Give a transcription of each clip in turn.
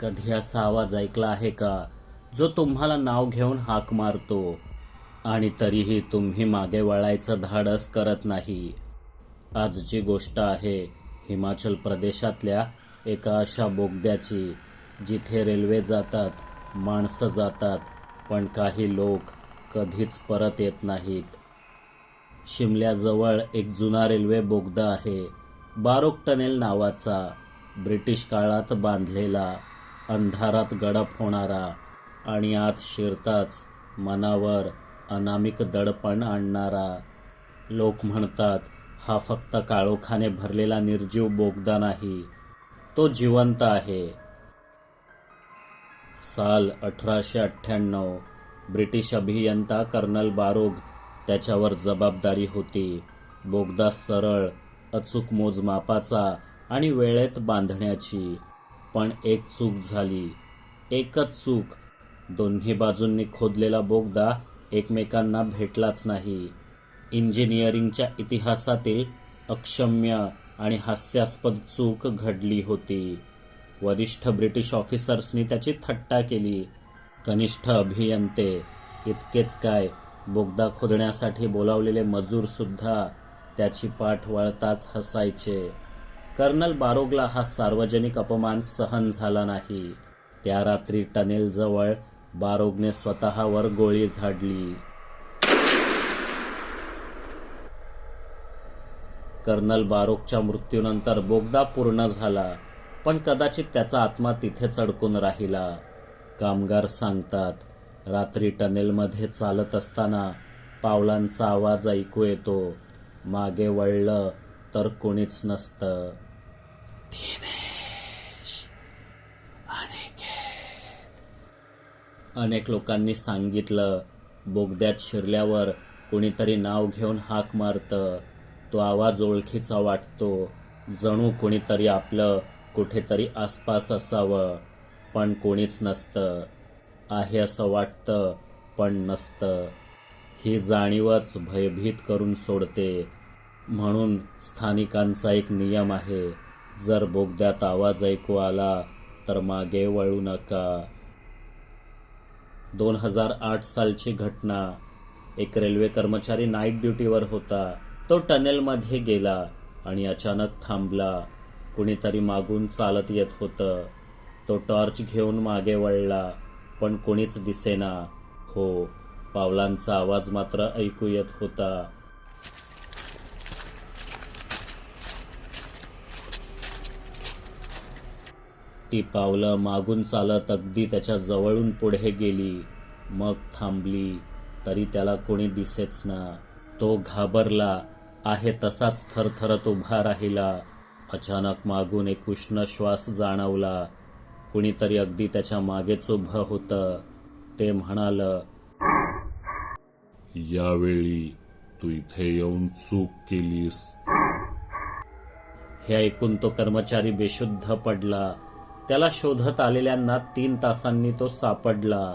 कधी असा आवाज ऐकला आहे का? जो तुम्हाला नाव घेऊन हाक मारतो. आणि तरीही तुम्ही मागे वळायचं धाडस करत नाही. आजची गोष्ट आहे हिमाचल प्रदेशातल्या एका अशा बोगद्याची जिथे रेल्वे जातात माणसं जातात पण काही लोक कधीच परत येत नाहीत. शिमल्याजवळ एक जुना रेल्वे बोगदा आहे. बारोक टनेल नावाचा ब्रिटिश काळात बांधलेला अंधारात गडप होणारा आणि आत शिरताच मनावर अनामिक दडपण आणणारा. लोक म्हणतात हा फक्त काळोखाने भरलेला निर्जीव बोगदा नाही तो जिवंत आहे. साल अठराशे अठ्ठ्याण्णव ब्रिटिश अभियंता कर्नल बारोग त्याच्यावर जबाबदारी होती. बोगदा सरळ अचूक मोजमापाचा आणि वेळेत बांधण्याची. पण एक चूक झाली. एकच चूक. दोन्ही बाजूंनी खोदलेला बोगदा एकमेकांना भेटलाच नाही. इंजिनिअरिंगच्या इतिहासातील अक्षम्य आणि हास्यास्पद चूक घडली होती. वरिष्ठ ब्रिटिश ऑफिसर्सनी त्याची थट्टा केली. कनिष्ठ अभियंते इतकेच काय? बोगदा खोदण्यासाठी बोलावलेले मजूरसुद्धा त्याची पाठ वळताच हसायचे. कर्नल बारोगला हा सार्वजनिक अपमान सहन झाला नाही. त्या रात्री टनेलजवळ बारोगने स्वतःवर गोळी झाडली. कर्नल बारोकच्या मृत्यूनंतर बोगदा पूर्ण झाला पण कदाचित त्याचा आत्मा तिथेच अडकून राहिला. कामगार सांगतात रात्री टनेलमध्ये चालत असताना पावलांचा आवाज ऐकू येतो. मागे वळलं तर कोणीच नसतं. अनेक लोकांनी सांगितलं बोगद्यात शिरल्यावर कोणीतरी नाव घेऊन हाक मारतं. तो आवाज ओळखीचा वाटतो. जणू कोणीतरी आपलं कुठेतरी आसपास असावं पण कोणीच नसतं. आहे असं वाटतं पण नसतं. ही जाणीवच भयभीत करून सोडते. म्हणून स्थानिकांचा एक नियम आहे जर बोगद्यात आवाज ऐकू आला तर मागे वळू नका. दोन हजार आठ सालची घटना. एक रेल्वे कर्मचारी नाईट ड्युटीवर होता. तो टनेलमध्ये गेला आणि अचानक थांबला. कुणीतरी मागून चालत येत होतं. तो टॉर्च घेऊन मागे वळला. पण कोणीच दिसेना. हो पावलांचा आवाज मात्र ऐकू येत होता. ती पावलं मागून चालत अगदी त्याच्या जवळून पुढे गेली. मग थांबली तरी त्याला कोणी दिसेच ना. तो घाबरला आहे तसाच थरथरत उभा राहिला. अचानक मागून एक उष्ण श्वास जाणवला. कुणीतरी अगदी त्याच्या मागेच उभं होतं. ते म्हणालं यावेळी तू इथे येऊन चूक केलीस. हे ऐकून तो कर्मचारी बेशुद्ध पडला. त्याला शोधत आलेल्यांना तीन तासांनी तो सापडला.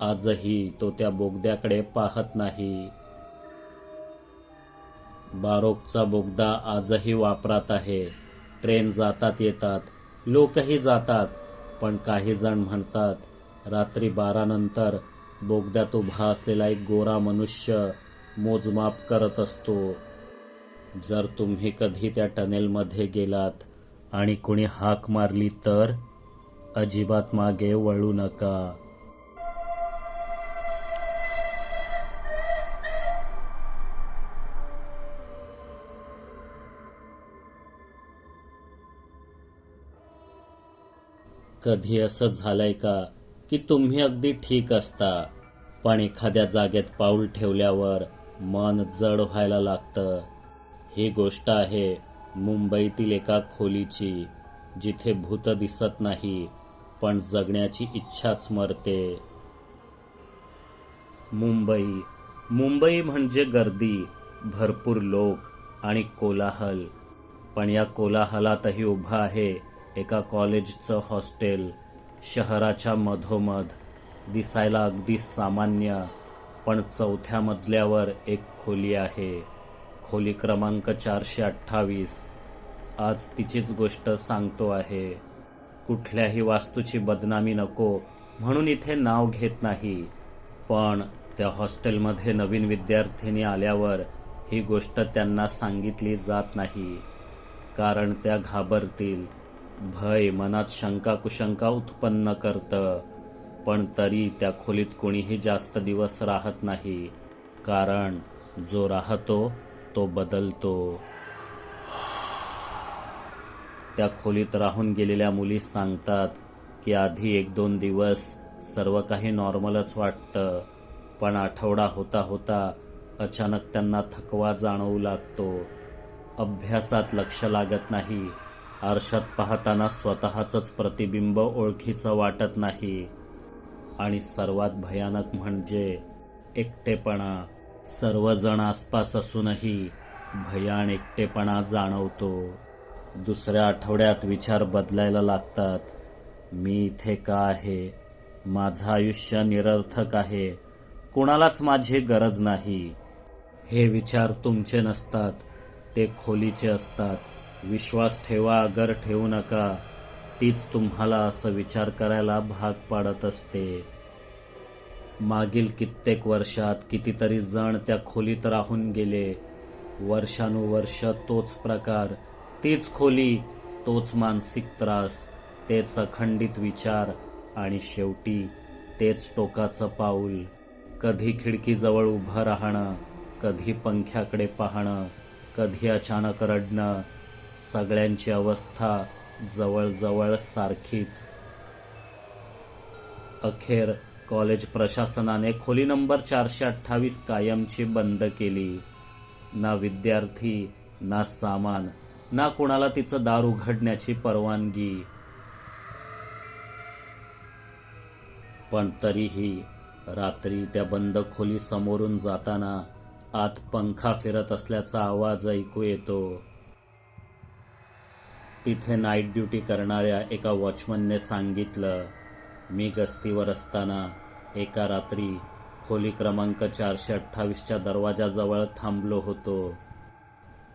आजही तो त्या बोगद्याकडे पाहत नाही. बारोकचा बोगदा आजही वापरात आहे. ट्रेन जातात येतात. लोकही जातात. पण काही जण म्हणतात रात्री बारानंतर बोगद्यात उभा असलेला एक गोरा मनुष्य मोजमाप करत असतो. जर तुम्ही कधी त्या टनेलमध्ये गेलात आणि कुणी हाक मारली तर अजिबात मागे वळू नका. कधी असं झालंय का की तुम्ही अगदी ठीक असता? पण एखाद्या जागेत पाऊल ठेवल्यावर मन जड व्हायला लागतं. ही गोष्ट आहे मुंबईतील एका खोलीची जिथे भूत दिसत नाही पण जगण्याची इच्छाच मरते. मुंबई. मुंबई म्हणजे गर्दी भरपूर लोक आणि कोलाहल. पण या कोलाहलातही उभा आहे एका कॉलेजचं हॉस्टेल शहराच्या मधोमध दिसायला अगदी सामान्य पण चौथ्या मजल्यावर एक खोली आहे. खोली क्रमांक चारशे अठ्ठावीस. आज तिचीच गोष्ट सांगतो आहे. कुठल्याही वास्तूची बदनामी नको म्हणून इथे नाव घेत नाही. पण त्या हॉस्टेलमध्ये नवीन विद्यार्थिनी आल्यावर ही गोष्ट त्यांना सांगितली जात नाही. कारण त्या घाबरतील. भय मनात शंका कुशंका उत्पन्न करतं पण तरी त्या खोलीत कोणीही जास्त दिवस राहत नाही कारण जो राहतो तो बदलतो. त्या खोलीत राहून गेलेल्या मुली सांगतात की आधी एक दोन दिवस सर्व काही नॉर्मलच वाटतं पण आठवडा होता होता अचानक त्यांना थकवा जाणवू लागतो. अभ्यासात लक्ष लागत नाही आरशात पाहताना स्वतःचंच प्रतिबिंब ओळखीचं वाटत नाही. आणि सर्वात भयानक म्हणजे एकटेपणा. सर्वजण आसपास असूनही भयान एकटेपणा जाणवतो. दुसऱ्या आठवड्यात विचार बदलायला लागतात. मी इथे का आहे? माझं आयुष्य निरर्थक आहे. कुणालाच माझी गरज नाही. हे विचार तुमचे नसतात ते खोलीचे असतात. विश्वास ठेवा अगर ठेवू नका. तीच तुम्हाला असं विचार करायला भाग पाडत असते. मागील कित्येक वर्षात कितीतरी जण त्या खोलीत राहून गेले. वर्षानुवर्ष तोच प्रकार तीच खोली तोच मानसिक त्रास तेच अखंडित विचार आणि शेवटी तेच टोकाचं पाऊल. कधी खिडकीजवळ उभं राहणं कधी पंख्याकडे पाहणं कधी अचानक रडणं सगळ्यांची अवस्था जवळजवळ सारखीच. अखेर कॉलेज प्रशासनाने खोली नंबर चारशे अठ्ठावीस कायमची बंद केली. ना विद्यार्थी ना सामान ना कुणाला तिचं दार उघडण्याची परवानगी. पण तरीही रात्री त्या बंद खोली समोरून जाताना आत पंखा फिरत असल्याचा आवाज ऐकू येतो. तिथे नाईट ड्युटी करणाऱ्या एका वॉचमनने सांगितलं मी गस्तीवर असताना एका रात्री खोली क्रमांक चारशे अठ्ठावीसच्या दरवाजाजवळ थांबलो होतो.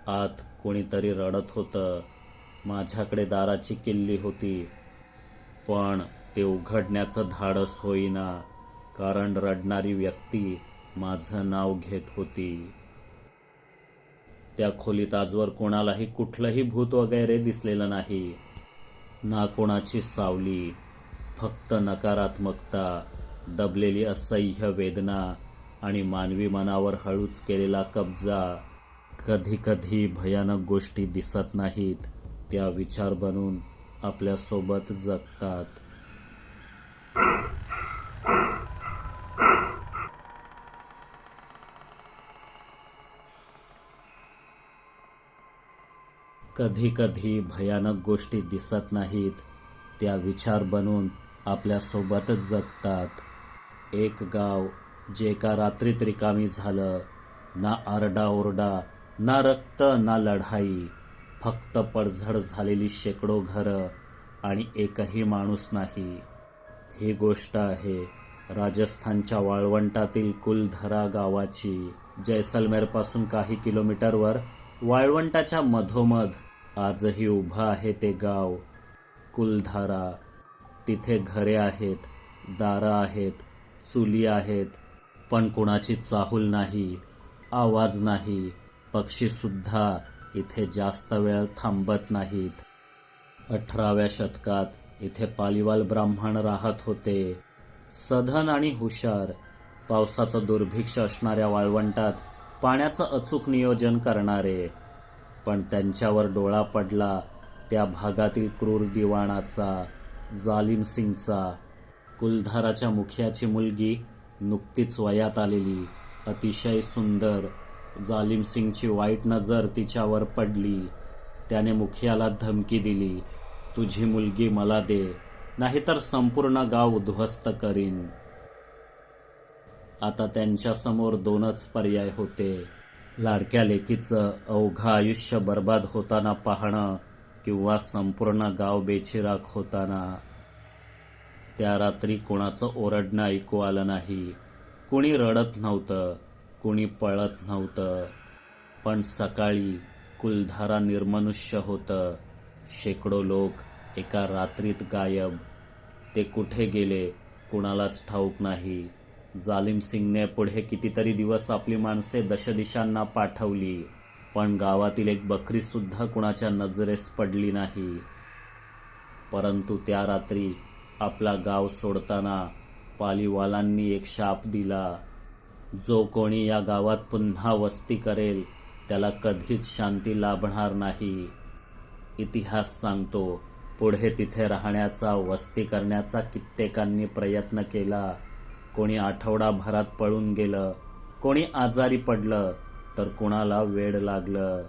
आत कोणीतरी रडत होतं. माझ्याकडे दाराची किल्ली होती. पण ते उघडण्याचं धाडस होईना कारण रडणारी व्यक्ती माझं नाव घेत होती. त्या खोलीत आजवर कोणालाही कुठलंही भूत वगैरे दिसलेलं नाही. ना कोणाची सावली फक्त नकारात्मकता दबलेली असह्य वेदना आणि मानवी मनावर हळूच केलेला कब्जा. कधी कधी भयानक गोष्टी दिसत नाहीत त्या विचार बनून आपल्यासोबत जगतात. कधी कधी भयानक गोष्टी दिसत नाहीत. त्या विचार बनून आपल्यासोबतच जगतात. एक गाव जे एका रात्रीत रिकामी झालं ना आरडाओरडा ना रक्त ना लढाई. फक्त पडझड झालेली शेकडो घरं आणि एकही माणूस नाही. ही गोष्ट आहे राजस्थानच्या वाळवंटातील कुलधरा गावाची. जैसलमेरपासून काही किलोमीटरवर वाळवंटाच्या मधोमध आजही उभं आहे ते गाव. कुलधारा तिथे घरे आहेत दारं आहेत चुली आहेत पण कुणाची चाहूल नाही आवाज नाही पक्षीसुद्धा इथे जास्त वेळ थांबत नाहीत. अठराव्या शतकात इथे पालिवाल ब्राह्मण राहत होते. सधन आणि हुशार पावसाचं दुर्भिक्ष असणाऱ्या वाळवंटात पाण्याचं अचूक नियोजन करणारे. पण त्यांच्यावर डोळा पडला त्या भागातील क्रूर दिवाणाचा जालिम सिंगचा. कुलधाराच्या मुखियाची मुलगी नुकतीच वयात आलेली अतिशय सुंदर जालिम सिंगची वाईट नजर तिच्यावर पडली. त्याने मुखियाला धमकी दिली तुझी मुलगी मला दे नाहीतर संपूर्ण गाव उद्ध्वस्त करीन. आता त्यांच्यासमोर दोनच पर्याय होते. लाडक्या लेकीचं अवघं आयुष्य बर्बाद होताना पाहणं किंवा संपूर्ण गाव बेचिराख होताना त्या रात्री कोणाचं ओरडणं ऐकू आलं नाही. कुणी रडत नव्हतं कुणी पळत नव्हतं. पण सकाळी कुलधारा निर्मनुष्य होतं. शेकडो लोक एका रात्रीत गायब. ते कुठे गेले कुणालाच ठाऊक नाही. जालिम सिंगने पुढे कितीतरी दिवस आपली माणसे दशदिशांना पाठवली पण गावातील एक बकरी सुद्धा कुणाच्या नजरेस पडली नाही. परंतु त्या रात्री आपला गाव सोडताना पालीवालांनी एक शाप दिला. जो कोणी या गावात पुन्हा वस्ती करेल त्याला कधीच शांती लाभणार नाही. इतिहास सांगतो पुढे तिथे राहण्याचा वस्ती करण्याचा कित्येकांनी प्रयत्न केला. कोणी आठवडाभरात पळून गेलं कोणी आजारी पडलं तर कुणाला वेड लागलं?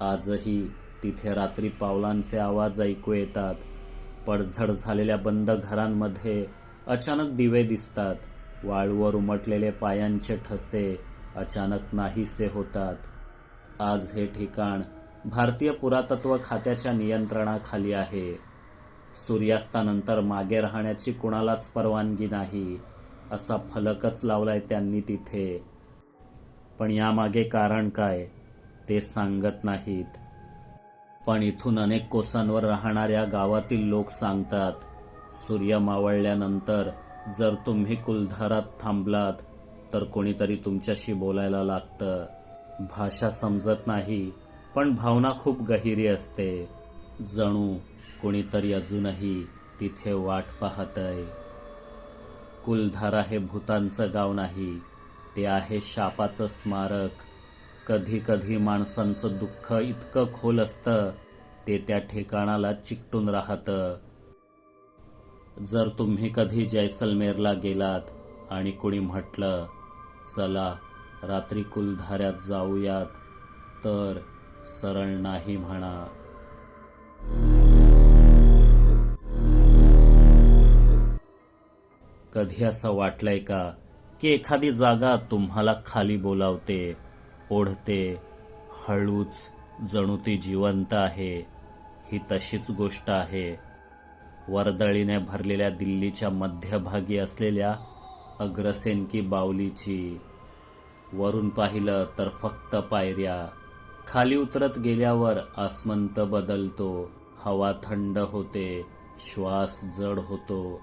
आजही तिथे रात्री पावलांचे आवाज ऐकू येतात. पडझड झालेल्या बंद घरांमध्ये अचानक दिवे दिसतात. वाळूवर उमटलेले पायांचे ठसे अचानक नाहीसे होतात. आज हे ठिकाण भारतीय पुरातत्व खात्याच्या नियंत्रणाखाली आहे. सूर्यास्तानंतर मागे राहण्याची कुणालाच परवानगी नाही. असा फलकच लावलाय त्यांनी तिथे. पण यामागे कारण काय ते सांगत नाहीत. पण इथून अनेक कोसांवर राहणाऱ्या गावातील लोक सांगतात सूर्य मावळल्यानंतर जर तुम्ही कुलधारात थांबलात तर कोणीतरी तुमच्याशी बोलायला लागतं. भाषा समजत नाही पण भावना खूप गहिरी असते. जणू कोणीतरी अजूनही तिथे वाट पाहतय. कुलधारा हे भूतांचं गाव नाही. ते आहे शापाचं स्मारक. कधी कधी माणसांचं दुःख इतकं खोल असतं ते त्या ठिकाणाला चिकटून राहतं. जर तुम्ही कधी जैसलमेरला गेलात आणि कुणी म्हटलं चला रात्री कुलधाऱ्यात जाऊयात तर सरळ नाही म्हणा. कधी असं वाटलंय का की एखादी जागा तुम्हाला खाली बोलावते ओढते हळूच जणू ती जिवंत आहे ही तशीच गोष्ट आहे. वर्दळीने भरलेल्या दिल्लीच्या मध्यभागी असलेल्या अग्रसेन की बावलीची वरून पाहिलं तर फक्त पायऱ्या. खाली उतरत गेल्यावर आसमंत बदलतो हवा थंड होते श्वास जड होतो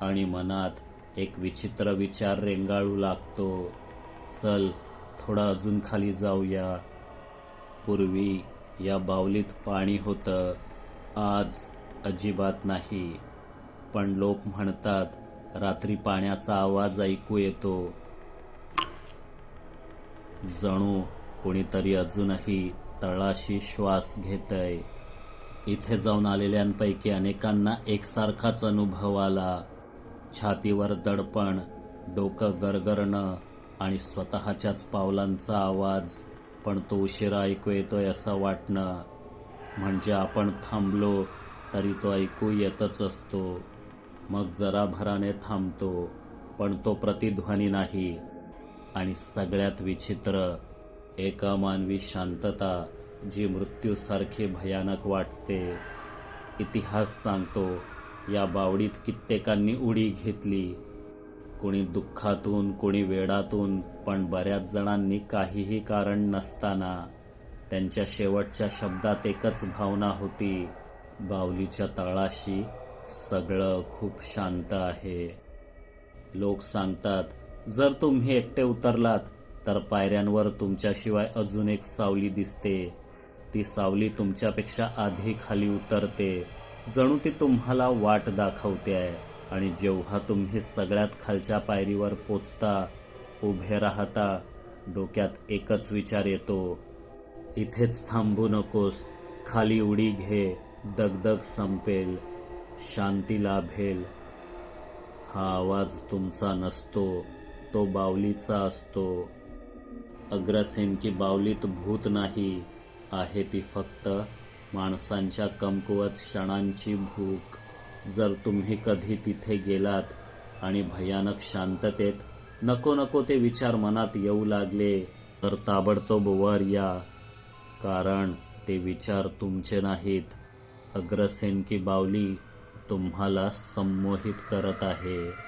आणि मनात एक विचित्र विचार रेंगाळू लागतो. चल थोडं अजून खाली जाऊया. पूर्वी या बावलीत पाणी होतं. आज अजिबात नाही. पण लोक म्हणतात रात्री पाण्याचा आवाज ऐकू येतो. जणू कोणीतरी अजूनही तळाशी श्वास घेतय. इथे जाऊन आलेल्यांपैकी अनेकांना एकसारखाच अनुभव आला. छातीवर दडपण डोकं गरगरणं आणि स्वतःच्याच पावलांचा आवाज. पण तो उशिरा ऐकू येतोय असं वाटणं. म्हणजे आपण थांबलो तरी तो ऐकू येतच असतो. मग जरा भराने थांबतो पण तो प्रतिध्वनी नाही. आणि सगळ्यात विचित्र एक मानवी शांतता जी मृत्यूसारखी भयानक वाटते. इतिहास सांगतो या बावडीत कित्येकांनी उडी घेतली. कोणी दुःखातून कोणी वेडातून पण बऱ्याच जणांनी काहीही कारण नसताना त्यांच्या शेवटच्या शब्दात एकच भावना होती. बावलीच्या तळाशी सगळं खूप शांत आहे. लोक सांगतात जर तुम्ही एकटे उतरलात तर पायऱ्यांवर तुमच्याशिवाय अजून एक सावली दिसते. ती सावली तुमच्यापेक्षा आधी खाली उतरते. जणू ती तुम्हाला वाट दाखवते आहे. आणि जेव्हा तुम्ही सगळ्यात खालच्या पायरीवर पोचता उभे राहता डोक्यात एकच विचार येतो. इथेच थांबू नकोस खाली उडी घे दगदग संपेल शांती लाभेल. हा आवाज तुमचा नसतो तो बावलीचा असतो. अग्रसेन की बावलीत भूत नाही आहे ती फक्त माणसांच्या कमकुवत क्षणांची भूक. जर तुम्ही कधी तिथे गेलात आणि भयानक शांततेत नको नको ते विचार मनात येऊ लागले तर ताबडतोब वर या. कारण ते विचार तुमचे नाहीत. अग्रसेन की बावली तुम्हाला संमोहित करत आहे.